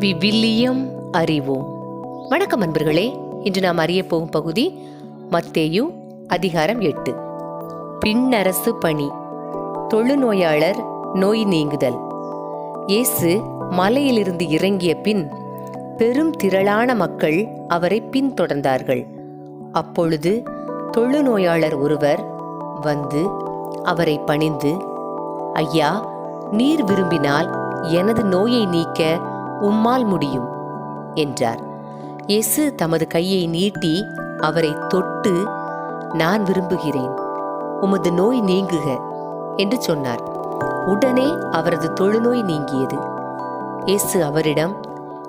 விவிலியம் அறிவோம். வணக்கம் அன்பர்களே இன்று நாம் அறிய போகும் பகுதி மத்தேயு அதிகாரம் எட்டு. பின்னரசு பணி. தொழுநோயாளர் நோய் நீங்குதல். இயேசு மலையிலிருந்து இறங்கிய பின் பெரும் திரளான மக்கள் அவரை பின்தொடர்ந்தார்கள். அப்பொழுது தொழுநோயாளர் ஒருவர் வந்து அவரை பணிந்து ஐயா நீர் விரும்பினால் எனது நோயை நீக்க உம்மால் முடியும் என்றார். இயேசு தமது கையை நீட்டி அவரை தொட்டு நான் விரும்புகிறேன் உமது நோய் நீங்குக என்று சொன்னார். உடனே அவரது தொழுநோய் நீங்கியது. இயேசு அவரிடம்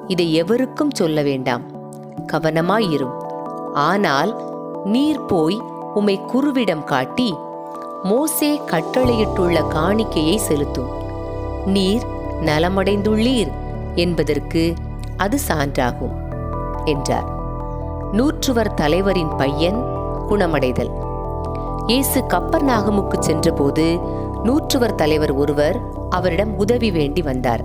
இதை எவருக்கும் சொல்ல வேண்டாம் கவனமாயிரும். ஆனால் நீர் போய் உம்மை குருவிடம் காட்டி மோசே கட்டளையிட்டுள்ள காணிக்கையை செலுத்தும். நீர் நலமடைந்துள்ளீர் என்பதற்கு அது சான்றாகும் என்றார். நூற்றுவர் தலைவரின் பையன் குணமடைதல். இயேசு கப்பர் நாகமுக்கு சென்றபோது நூற்றுவர் தலைவர் ஒருவர் அவரிடம் உதவி வேண்டி வந்தார்.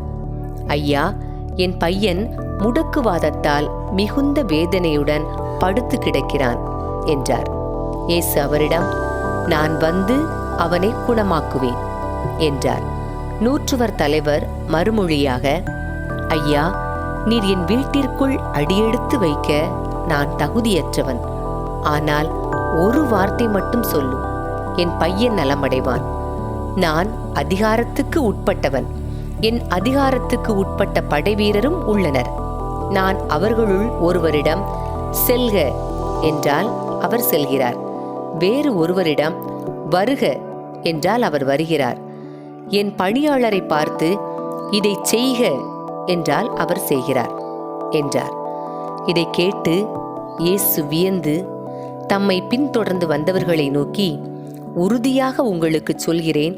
ஐயா என் பையன் முடக்குவாதத்தால் மிகுந்த வேதனையுடன் படுத்து கிடக்கிறான் என்றார். இயேசு அவரிடம் நான் வந்து அவனை குணமாக்குவேன் என்றார். நூற்றுவர் தலைவர் மறுமொழியாக ஐயா நீர் என் வீட்டிற்குள் அடியெடுத்து வைக்க நான் தகுதியற்றவன். ஆனால் ஒரு வார்த்தை மட்டும் சொல்லும். என் பையன் நலமடைவான். நான் அதிகாரத்துக்கு உட்பட்டவன். என் அதிகாரத்துக்கு உட்பட்ட படைவீரரும் உள்ளனர். நான் அவர்களுள் ஒருவரிடம் செல்க என்றால் அவர் செல்கிறார். வேறு ஒருவரிடம் வருக என்றால் அவர் வருகிறார். என் பணியாளரை பார்த்து இதை செய்க என்றால் அவர் செய்கிறார் என்றார். இதை கேட்டு இயேசு வியந்து தம்மை பின்தொடர்ந்து வந்தவர்களை நோக்கி உறுதியாக உங்களுக்கு சொல்கிறேன்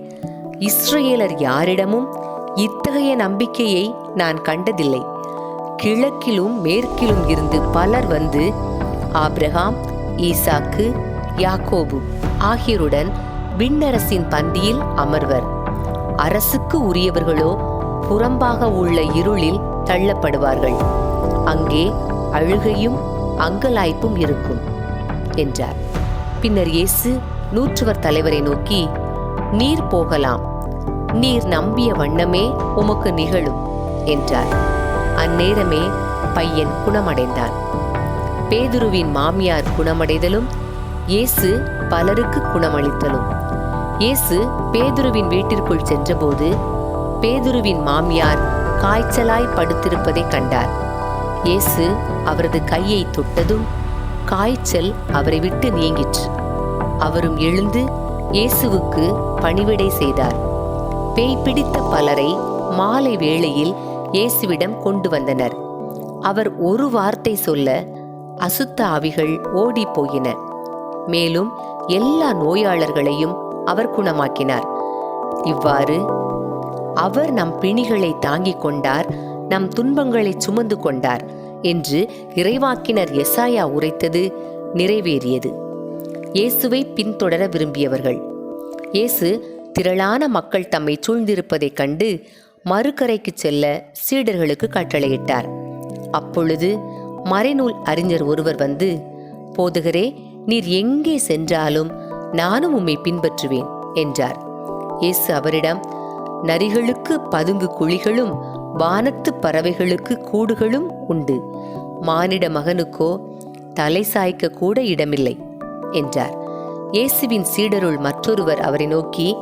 இஸ்ரேலர் யாரிடமும் இத்தகைய நம்பிக்கையை நான் கண்டதில்லை. கிழக்கிலும் மேற்கிலும் இருந்து பலர் வந்து ஆப்ரஹாம் ஈசாக்கு யாக்கோபு ஆகியோருடன் விண்ணரசின் பந்தியில் அமர்வர். அரசுக்கு உரியவர்களோ புறம்பாக உள்ள இருளில் தள்ளப்படுவார்கள். அங்கே அழுகையும் அங்கலாய்ப்பும் இருக்கும் என்றார். பின்னர் இயேசு நூற்றுவர் தலைவரை நோக்கி நீர் போகலாம். நீர் நம்பிய வண்ணமே உமக்கு நிகழும் என்றார். அந்நேரமே பையன் குணமடைந்தான். பேதுருவின் மாமியார் குணமடைதலும் இயேசு பலருக்கு குணமளித்தலும். இயேசு பேதுருவின் வீட்டிற்குள் சென்றபோது பேதுருவின் மாமியார் காய்ச்சலாய் படுத்திருப்பதை கண்டார். இயேசு அவரது கையை தொட்டதும் காய்ச்சல் அவரை விட்டு நீங்கிற்று. அவரும் எழுந்து இயேசுவுக்கு பணிவிடை செய்தார். பேய் பிடித்த பலரை மாலை வேளையில் இயேசுவிடம் கொண்டு வந்தனர். அவர் ஒரு வார்த்தை சொல்ல அசுத்த ஆவிகள் ஓடிப் போயின. மேலும் எல்லா நோயாளர்களையும் அவர் குணமாக்கினார். இவ்வாறு அவர் நம் பிணிகளை தாங்கிக் கொண்டார் நம் துன்பங்களை சுமந்து கொண்டார் என்று இறைவாக்கினர் எசாயா உரைத்தது நிறைவேறியது. இயேசுவை பின்தொடர விரும்பியவர்கள். இயேசு திரளான மக்கள் தம்மை சூழ்ந்திருப்பதைக் கண்டு மறுக்கரைக்கு செல்ல சீடர்களுக்கு கட்டளையிட்டார். அப்பொழுது மறைநூல் அறிஞர் ஒருவர் வந்து போதுகரே நீர் எங்கே சென்றாலும் நானும் உம்மை பின்பற்றுவேன் என்றார். இயேசு அவரிடம் நரிகளுக்கு பதுங்கு குழிகளும் வானத்து பறவைகளுக்கு கூடுகளும் உண்டு. மானிட மகனுக்கோ தலை சாய்க்க கூட இடமில்லை என்றார். இயேசுவின் சீடருள் மற்றொருவர் அவரை நோக்கி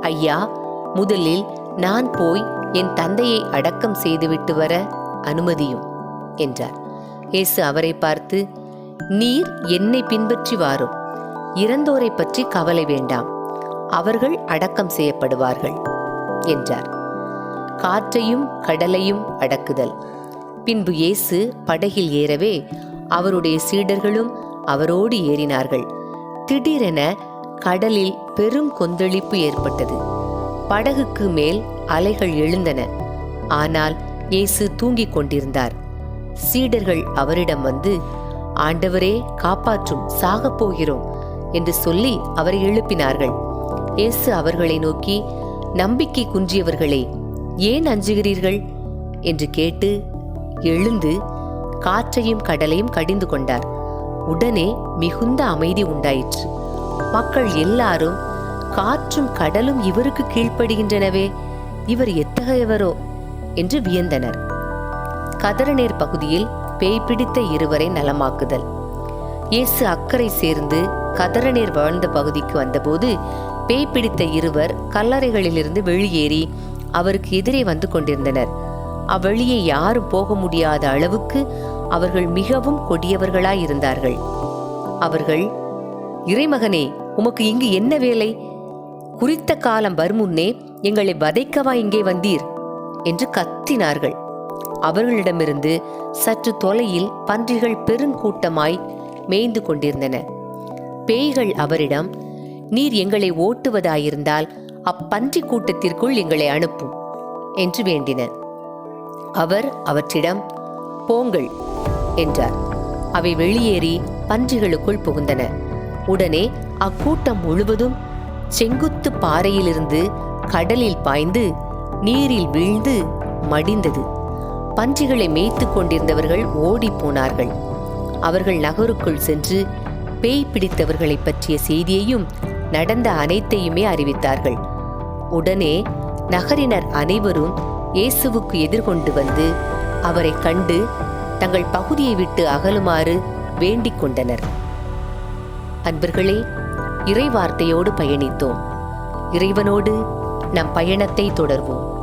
ஐயா முதலில் நான் போய் என் தந்தையை அடக்கம் செய்துவிட்டு வர அனுமதியும் என்றார். இயேசு அவரை பார்த்து நீர் என்னை பின்பற்றி வாரும். இறந்தோரை பற்றி கவலை வேண்டாம். அவர்கள் அடக்கம் செய்யப்படுவார்கள். என்றார். காற்றையும் கடலையும் அடக்குதல். பின்பு இயேசு படகில் ஏறவே அவருடைய சீடர்களும் அவரோடு ஏறினார்கள். திடீரென கடலில் பெரும் கொந்தளிப்பு ஏற்பட்டது. படகுக்கு மேல் அலைகள் எழுந்தன. ஆனால் இயேசு தூங்கிக் கொண்டிருந்தார். சீடர்கள் அவரிடம் வந்து ஆண்டவரே காப்பாற்றும் சாகப் போகிறோம் என்று சொல்லி அவரை எழுப்பினார்கள். இயேசு அவர்களை நோக்கி நம்பிக்கை குன்றியவர்களே ஏன் அஞ்சுகிறீர்கள்? என்று கேட்டு எழுந்து காற்றையும் கடலையும் கடிந்து கொண்டார். உடனே மிகுந்த அமைதி உண்டாயிற்று. மக்கள் எல்லாரும் காற்றும் கடலும் இவருக்கு கீழ்ப்படுகின்றனவே இவர் எத்தகையவரோ? என்று வியந்தனர். கதரநேர் பகுதியில் பேய் பிடித்த இருவரை நலமாக்குதல். இயேசு அக்கறை சேர்ந்து கதரநீர் வாழ்ந்த பகுதிக்கு வந்தபோது பேய் பிடித்த இருவர் கல்லறைகளிலிருந்து வெளியேறி அவருக்கு எதிரே வந்து கொண்டிருந்தனர். அவ்வழியே யாரும் போக முடியாத அளவுக்கு அவர்கள் மிகவும் கொடியவர்களாயிருந்தார்கள். அவர்கள் இறைமகனே உமக்கு இங்கு என்ன வேலை? குறித்த காலம் வருமுன்னே எங்களை வதைக்கவா இங்கே வந்தீர்? என்று கத்தினார்கள். அவர்களிடமிருந்து சற்று தொலையில் பன்றிகள் பெருங்கூட்டமாய் மேய்ந்து கொண்டிருந்தன. பேய்கள் அவரிடம் நீர் எங்களை ஓட்டுவதாயிருந்தால் அப்பன்றி கூட்டத்திற்குள் எங்களை அனுப்பும் என்று வேண்டினர். அவர் அவற்றிடம் போங்கள் என்றார். அவை வெளியேறி பன்றிகளுக்குள் புகுந்தன. உடனே அக்கூட்டம் முழுவதும் செங்குத்து பாறையிலிருந்து கடலில் பாய்ந்து நீரில் வீழ்ந்து மடிந்தது. பன்றிகளை மேய்த்து கொண்டிருந்தவர்கள் ஓடிப் போனார்கள். அவர்கள் நகருக்குள் சென்று பேய் பிடித்தவர்களைப் பற்றிய செய்தியையும் நடந்த அனைத்தையுமே அறிவித்தார்கள். உடனே நகரினர் அனைவரும் இயேசுவுக்கு எதிர்கொண்டு வந்து அவரை கண்டு தங்கள் பகுதியை விட்டு அகலுமாறு வேண்டிக் கொண்டனர். அன்பர்களே இறைவார்த்தையோடு பயணித்தோம். இறைவனோடு நம் பயணத்தை தொடர்வோம்.